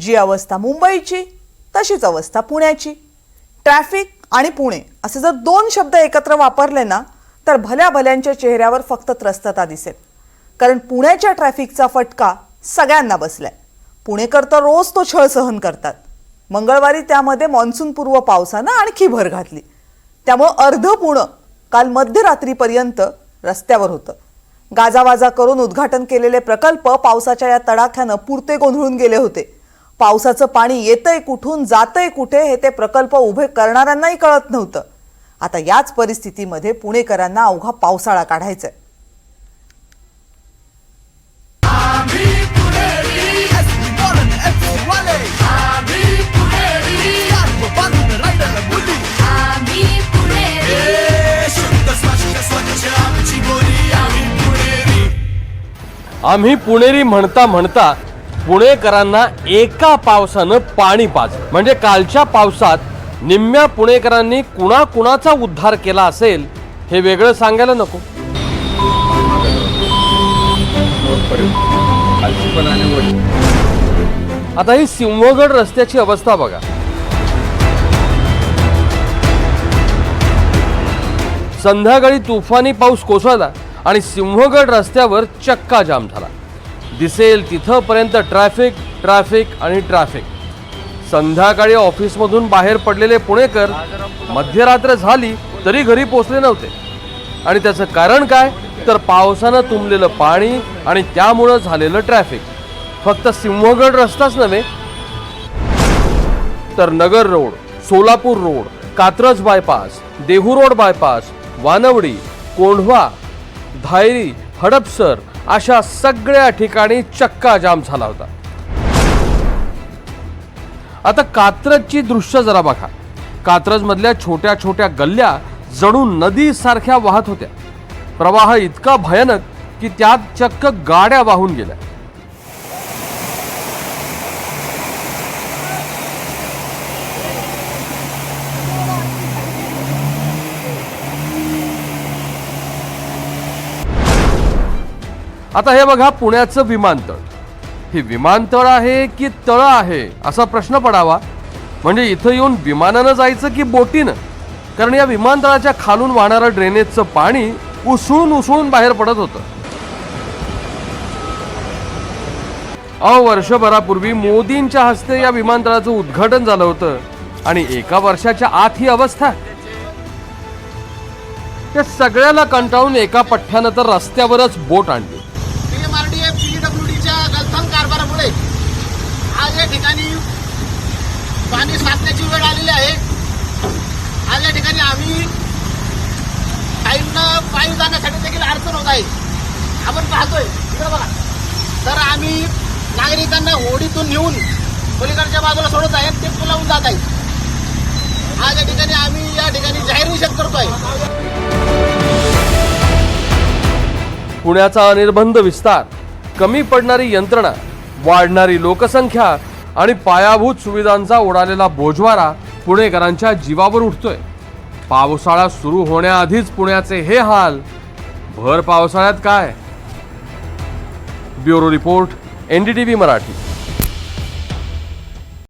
जी अवस्था मुंबईची तशीच अवस्था पुण्याची. ट्रॅफिक आणि पुणे असे जर दोन शब्द एकत्र वापरले ना तर भल्या भल्यांच्या चेहऱ्यावर फक्त त्रस्तता दिसेल. कारण पुण्याच्या ट्रॅफिकचा फटका सगळ्यांना बसलाय. पुणेकर तर रोज तो छळ सहन करतात. मंगळवारी त्यामध्ये मान्सूनपूर्व पावसानं आणखी भर घातली. त्यामुळं अर्ध पुणं काल मध्यरात्रीपर्यंत रस्त्यावर होतं. गाजावाजा करून उद्घाटन केलेले प्रकल्प पावसाच्या या तडाख्यानं पुरते गोंधळून गेले होते. पावसाचं पाणी येतंय कुठून जातंय कुठे हे ते प्रकल्प उभे करणाऱ्यांनाही कळत नव्हतं. आता याच परिस्थितीमध्ये पुणेकरांना अवघा पावसाळा काढायचा आहे आम्ही पुणेरी आम्ही पुणेरी म्हणता म्हणता पुणेकरांना एका पावसानं पाणी पाज. म्हणजे कालच्या पावसात निम्म्या पुणेकरांनी कुणाकुणाचा उद्धार केला असेल हे वेगळं सांगायला नको. आता ही सिंहगड रस्त्याची अवस्था बघा. संध्याकाळी तुफानी पाऊस कोसळला आणि सिंहगड रस्त्यावर चक्का जाम झाला. दिसेल तिथंपर्यंत ट्रॅफिक ट्रॅफिक आणि ट्रॅफिक. संध्याकाळी ऑफिसमधून बाहेर पडलेले पुणेकर मध्यरात्र झाली तरी घरी पोचले नव्हते. आणि त्याचं कारण काय? तर पावसानं तुंबलेलं पाणी आणि त्यामुळं झालेलं ट्रॅफिक. फक्त सिंहगड रस्ताच नव्हे तर Nagar road Solapur road Katraj bypass Dehu road bypass Wanwadi Kondhwa Dhayari Hadapsar अशा सगळ्या ठिकाणी चक्का जाम झाला होता. आता कात्रजची दृश्य जरा बघा. कात्रजमधल्या छोट्या छोट्या गल्ल्या जणू नदीसारख्या वाहत होत्या. प्रवाह इतका भयानक की त्यात चक्क गाड्या वाहून गेल्या. आता हे बघा पुण्याचं विमानतळ. हे विमानतळ आहे की तळ आहे असा प्रश्न पडावा? म्हणजे इथं येऊन विमानानं जायचं की बोटीनं? कारण या विमानतळाच्या खालून वाहणारं ड्रेनेजचं पाणी उसळून उसळून बाहेर पडत होतं. अहो वर्षभरापूर्वी मोदींच्या हस्ते या विमानतळाचं उद्घाटन झालं होतं आणि एका वर्षाच्या आत ही अवस्था. त्या सगळ्याला कंटाळून एका पठ्ठ्यानं तर रस्त्यावरच बोट आणली. या ठिकाणी पाणी साचण्याची वेळ आलेली आहे. आज या ठिकाणी आम्ही काहींना पायी जाण्यासाठी देखील अडचण होत आहे. आपण पाहतोय इकडे बघा. तर आम्ही नागरिकांना होडीतून नेऊन पलीकडच्या बाजूला सोडत आहे ते पुलावून जात आहे आज या ठिकाणी आम्ही या ठिकाणी जाहीर निषेध करतोय. पुण्याचा अनिर्बंध विस्तार कमी पडणारी यंत्रणा वाढणारी लोकसंख्या आणि पायाभूत सुविधांचा उडालेला बोजवारा पुणेकरांच्या जीवावर उठतोय. पावसाळा सुरू होण्याआधीच पुण्याचे हे हाल. भर पावसाळ्यात काय? Bureau report NDTV Marathi.